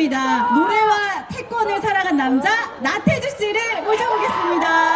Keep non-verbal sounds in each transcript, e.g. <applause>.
좋습니다. 노래와 태권을 사랑한 남자 나태주 씨를 모셔보겠습니다.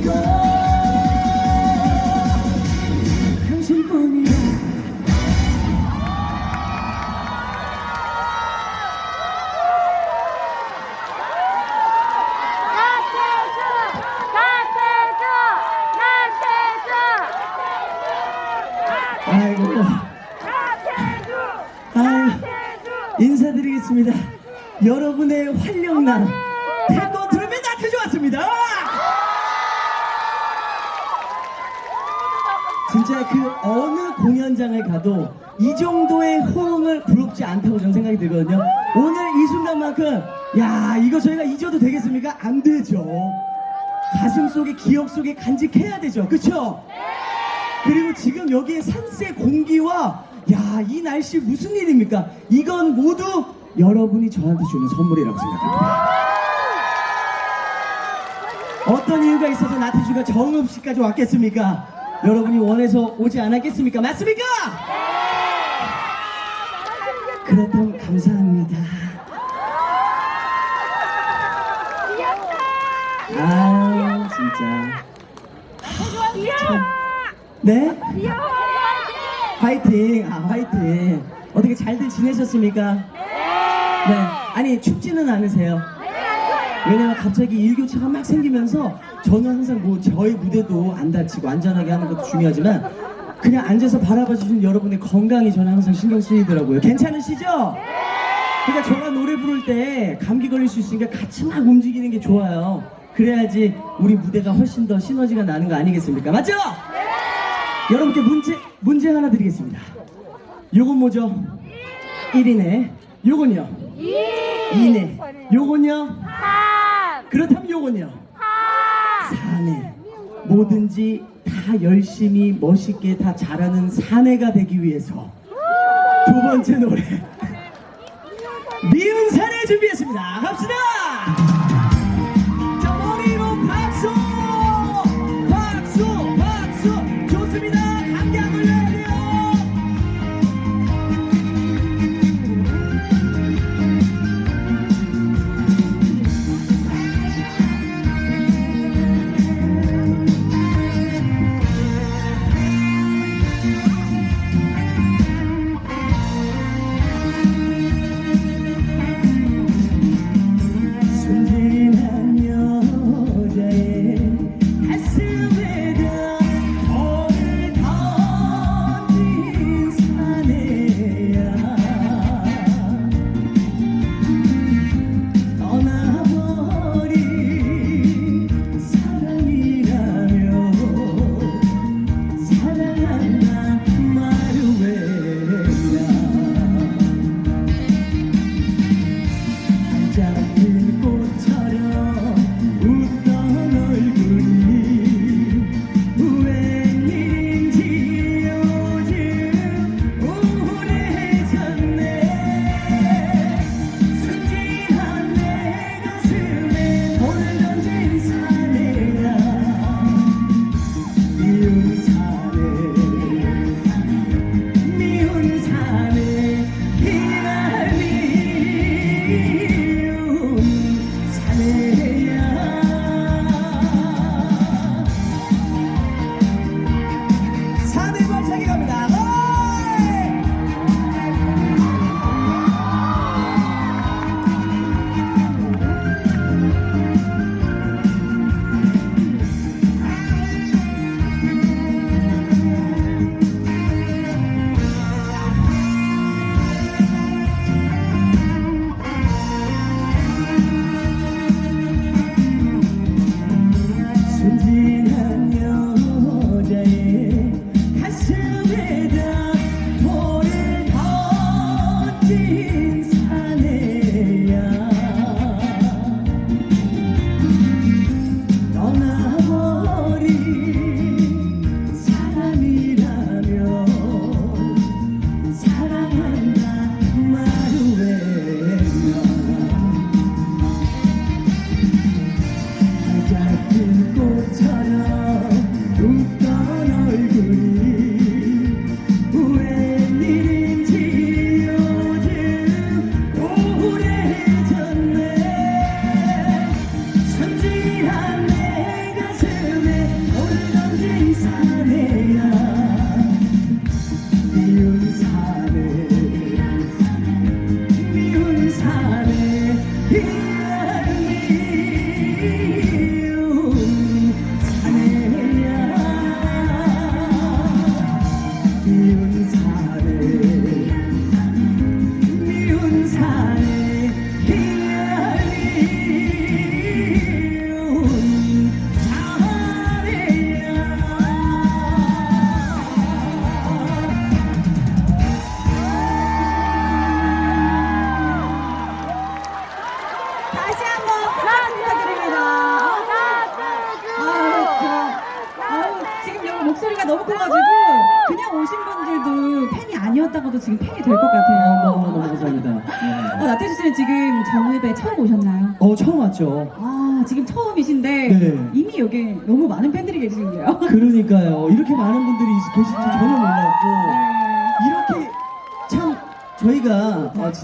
뿐이 부럽지 않다고 저는 생각이 들거든요. 오늘 이 순간만큼 야 이거 저희가 잊어도 되겠습니까? 안 되죠. 가슴 속에 기억 속에 간직해야 되죠. 그렇죠? 그리고 지금 여기에 산세 공기와 야 이 날씨 무슨 일입니까? 이건 모두 여러분이 저한테 주는 선물이라고 생각합니다. 어떤 이유가 있어서 나태주가 정읍시까지 왔겠습니까? 여러분이 원해서 오지 않았겠습니까? 맞습니까? 그렇다면 감사합니다. 아 진짜 참. 네? 화이팅 아 화이팅 어떻게 잘들 지내셨습니까? 네 아니 춥지는 않으세요? 왜냐면 갑자기 일교차가 막 생기면서 저는 항상 뭐 저희 무대도 안 다치고 안전하게 하는 것도 중요하지만 그냥 앉아서 바라봐 주시는 여러분의 건강이 저는 항상 신경 쓰이더라고요. 괜찮으시죠? 그러니까 제가 노래 부를 때 감기 걸릴 수 있으니까 같이 막 움직이는 게 좋아요. 그래야지 우리 무대가 훨씬 더 시너지가 나는 거 아니겠습니까? 맞죠? 여러분께 문제 문제 하나 드리겠습니다. 요건 뭐죠? 1이네. 요건요? 2네. 요건요? 그렇다면 요건요? 4네. 뭐든지 다 열심히 멋있게 다 잘하는 사내가 되기 위해서 두 번째 노래 미운 사내 준비했습니다. 갑시다.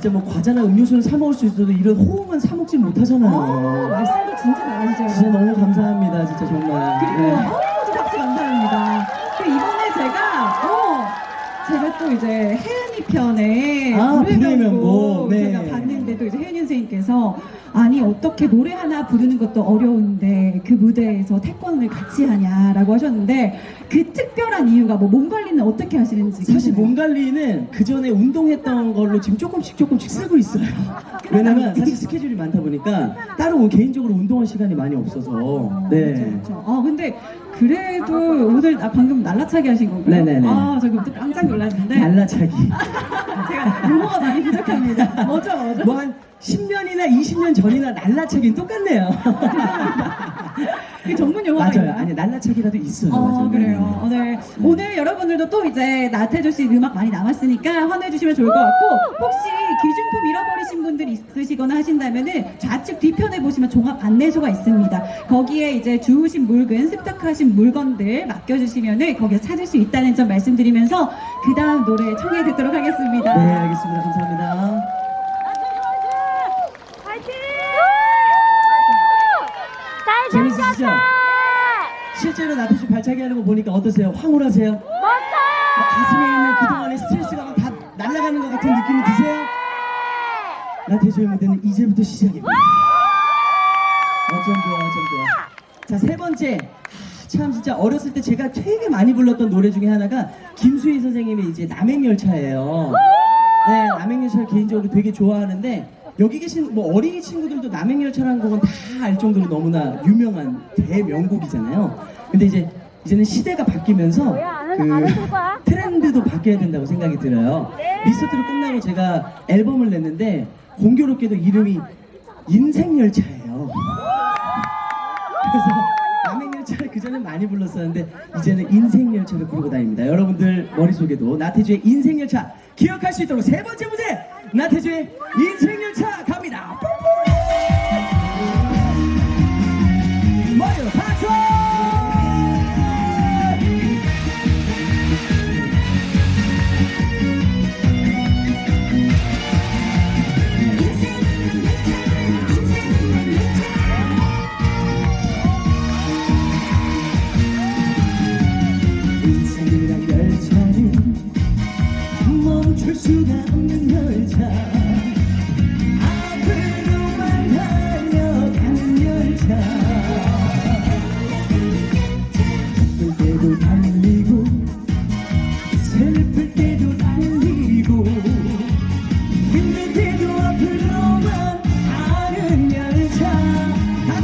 진짜 뭐 과자나 음료수는 사 먹을 수 있어도 이런 호응은 사 먹지 아, 못하잖아요. 말씀도 진짜 잘하시죠. 진짜 너무 감사합니다, 진짜 정말. 그리고 네. 저 박수 감사합니다. 그 이번에 제가 어 제가 또 이제 혜은이 편에 아, 불의 불의 명곡. 네. 제가 봤는데도 이제 혜은이 선생님께서 아니 어떻게 노래 하나 부르는 것도 어려운데 그 무대에서 태권을 같이 하냐라고 하셨는데 그 특별한 이유가 뭐 몸 관리는 어떻게 하시는지 사실. 몸 관리는 그 전에 운동했던 걸로 지금 조금씩 조금씩 쓰고 있어요. 왜냐면 사실 스케줄이 많다 보니까 따로 뭐 개인적으로 운동할 시간이 많이 없어서. 어, 네. 그렇죠. 아 근데 그래도 오늘 아, 방금 날라차기 하신 건가요? 네네네. 아 저기 또 깜짝 놀랐는데 날라차기. <laughs> 제가 용어가 많이 부족합니다. <laughs> 뭐죠 뭐죠? 뭐한 10년이나 20년 전이나 날라차기는 똑같네요. 그 전문 용어가 맞아요. 있나요? 아니 날라차기라도 있어요. 어, 맞아요. 그래요. 어, 네. 오늘 여러분들도 또 이제 나태주 씨 음악 많이 남았으니까 환호해 주시면 좋을 것 같고, 혹시 기준품 잃어버리신 분들 있으시거나 하신다면은 좌측 뒤편에 보시면 종합 안내소가 있습니다. 거기에 이제 주우신 물건, 습득하신 물건들 맡겨 주시면은 거기서 찾을 수 있다는 점 말씀드리면서 그 다음 노래 청해 듣도록 하겠습니다. 네, 알겠습니다. 파이팅! 재밌으시죠? 실제로 나태주 발차기 하는 거 보니까 어떠세요? 황홀하세요? 막 가슴에 있는 그동안의 스트레스가 막 다 날아가는 것 같은 느낌이 드세요? 나태주의 무대는 이제부터 시작입니다. 어쩜 좋아, 어쩜 좋아. 자, 세 번째. 아, 참 진짜 어렸을 때 제가 되게 많이 불렀던 노래 중에 하나가 김수희 선생님의 이제 남행열차예요. 네, 남행열차를 개인적으로 되게 좋아하는데 여기 계신 뭐 어린이 친구들도 남행열차라는 곡은 다 알 정도로 너무나 유명한 대명곡이잖아요. 근데 이제 이제는 시대가 바뀌면서? 그 트렌드도 바뀌어야 된다고 생각이 들어요. 미스터트로 끝나고 제가 앨범을 냈는데 공교롭게도 이름이 인생열차예요. 그래서 남행열차를 그전에 많이 불렀었는데 이제는 인생열차를 부르고 다닙니다. 여러분들 머릿속에도 나태주의 인생열차 기억할 수 있도록 세 번째 무대 나태주의 인생 열차 갑니다.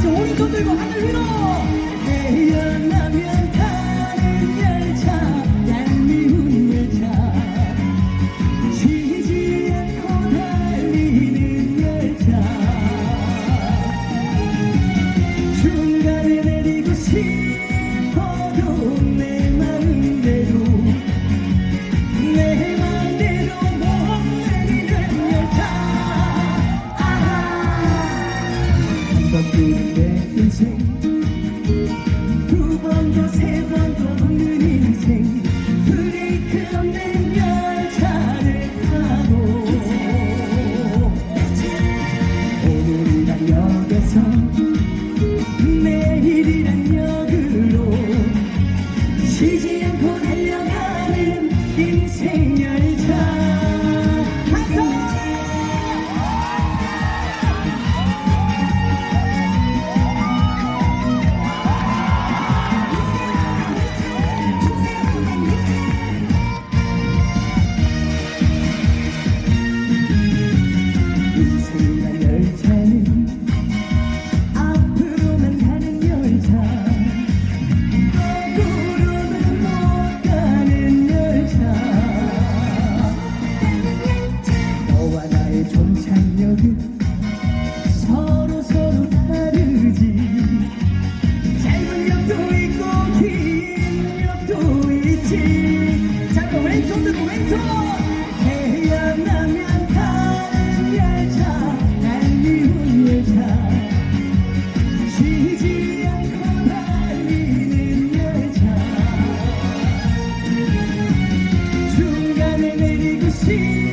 같이 오른손 들고 하늘 위로 태어나면 타 내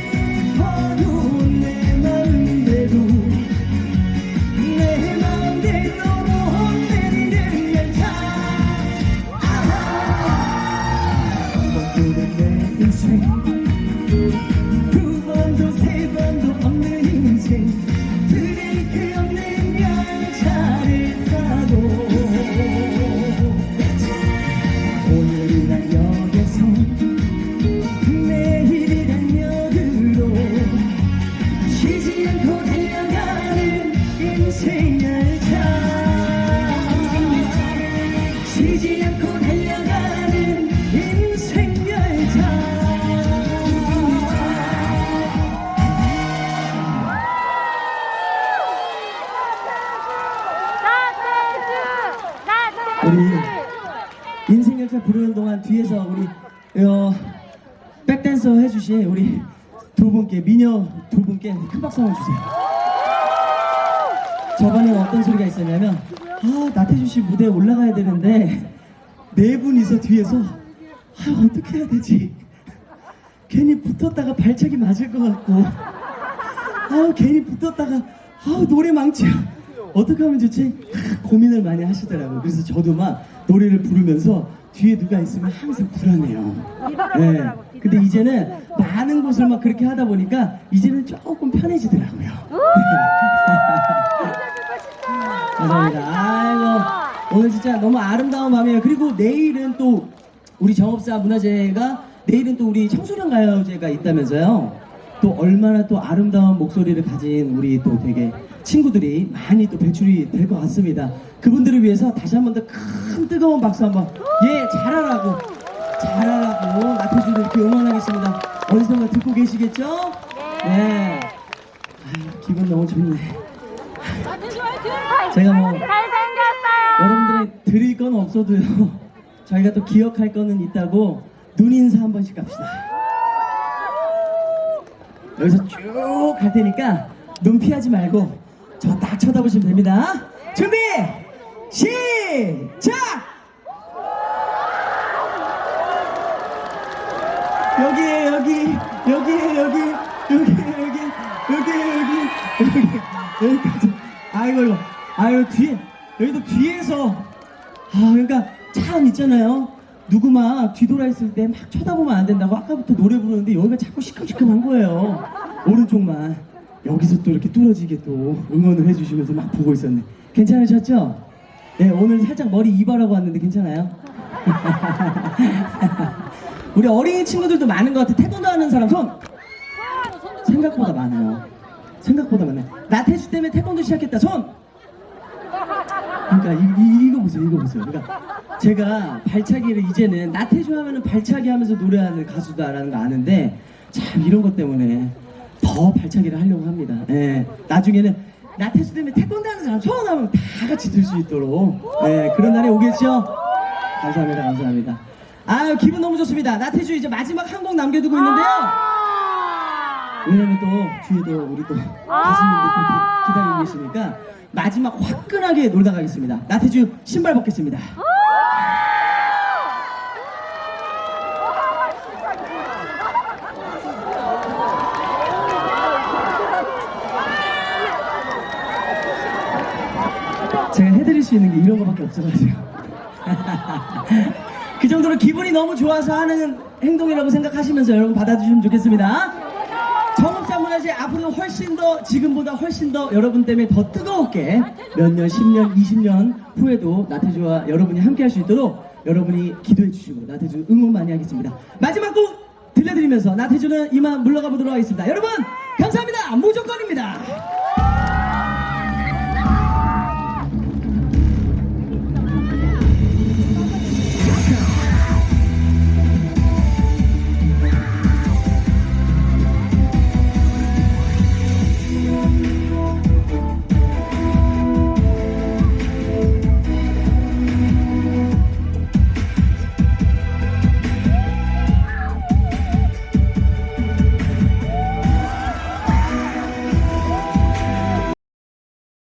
해주신 우리 두 분께 미녀 두 분께 큰 박수 한번 주세요. 저번에 어떤 소리가 있었냐면 아 나태주 씨 무대에 올라가야 되는데 네 분이서 뒤에서 아 어떻게 해야 되지? 괜히 붙었다가 발차기 맞을 것 같고 아 괜히 붙었다가 아 노래 망치야 어떻게 하면 좋지? 아, 고민을 많이 하시더라고요. 그래서 저도 막 노래를 부르면서 뒤에 누가 있으면 항상 불안해요. 네. 근데 이제는 많은 곳을 막 그렇게 하다 보니까 이제는 조금 편해지더라고요. <laughs> 감사합니다. 아이고 오늘 진짜 너무 아름다운 밤이에요. 그리고 내일은 또 우리 정업사 문화제가 내일은 또 우리 청소년 가요제가 있다면서요. 또 얼마나 또 아름다운 목소리를 가진 우리 또 되게 친구들이 많이 또 배출이 될 것 같습니다. 그분들을 위해서 다시 한 번 더 큰 뜨거운 박수 한번 예 잘하라고 잘하라고 나태주를 이렇게 응원하겠습니다. 어디선가 듣고 계시겠죠? 네. 아유, 기분 너무 좋네. 제가 뭐. 여러분들의 드릴 건 없어도요. <laughs> 저희가 또 기억할 거는 있다고 눈 인사 한 번씩 갑시다. 여기서 쭉 갈 테니까 눈 피하지 말고 저 딱 쳐다보시면 됩니다. 준비 시작. 여기에 여기 여기에 여기 여기에 여기 여기에 여기 여기 여기까지. 아이고 이거 아이고 뒤에 여기도 뒤에서. 아 그러니까 참 있잖아요. 누구 막 뒤돌아 있을 때 막 쳐다보면 안 된다고 아까부터 노래 부르는데 여기가 자꾸 시큼시큼한 거예요. 오른쪽만 여기서 또 이렇게 뚫어지게 또 응원을 해주시면서 막 보고 있었네 괜찮으셨죠? 네 오늘 살짝 머리 이발하고 왔는데 괜찮아요? <laughs> 우리 어린이 친구들도 많은 것 같아. 태권도 하는 사람 손. 생각보다 많아요. 생각보다 많아요. 나태주 때문에 태권도 시작했다. 손. 그러니까 이, 이, 이거 보세요. 이거 보세요. 그러니까 제가 발차기를 이제는 나태주 하면은 발차기 하면서 노래하는 가수다라는 거 아는데 참 이런 것 때문에 더 발차기를 하려고 합니다. 예. 나중에는 나태주 때문에 태권도 하는 사람 손 하면 다 같이 들 수 있도록 예, 그런 날이 오겠죠? 감사합니다. 감사합니다. 아유 기분 너무 좋습니다. 나태주 이제 마지막 한 곡 남겨두고 있는데요. 왜냐면 또 뒤에도 우리 또 가수님들 또 기- 기다리고 계시니까 마지막 화끈하게 놀다 가겠습니다. 나태주 신발 벗겠습니다. 제가 해드릴 수 있는 게 이런 거밖에 없어가지고. <laughs> 그 정도로 기분이 너무 좋아서 하는 행동이라고 생각하시면서 여러분 받아주시면 좋겠습니다. 정읍사 문화제 앞으로 훨씬 더 지금보다 훨씬 더 여러분 때문에 더 뜨거웠게 몇 년, 10년, 20년 후에도 나태주와 여러분이 함께 할 수 있도록 여러분이 기도해 주시고 나태주 응원 많이 하겠습니다. 마지막 곡 들려드리면서 나태주는 이만 물러가 보도록 하겠습니다. 여러분 감사합니다. 무조건입니다.